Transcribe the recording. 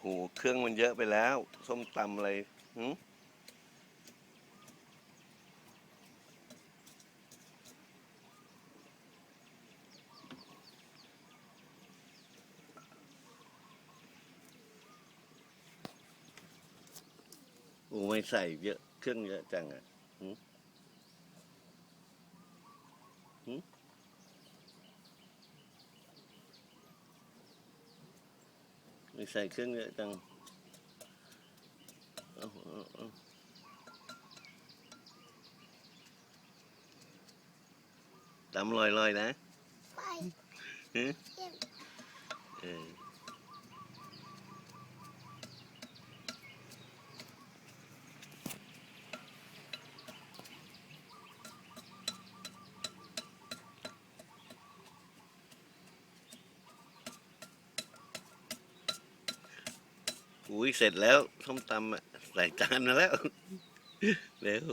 โหเครื่องมันเยอะไปแล้ว ส้มตำอะไรหืมโอ้ไม่ใส่เยอะเครื่องเยอะจังอะหืมหืม ม่ใส่เครื่องเยอะจังเอาเอาเอาตำลอยๆนะ ไปฮะเยี่ยมเออ อุ้ยเสร็จแล้วส้มตำอะใส่จานมาแล้วเร็ว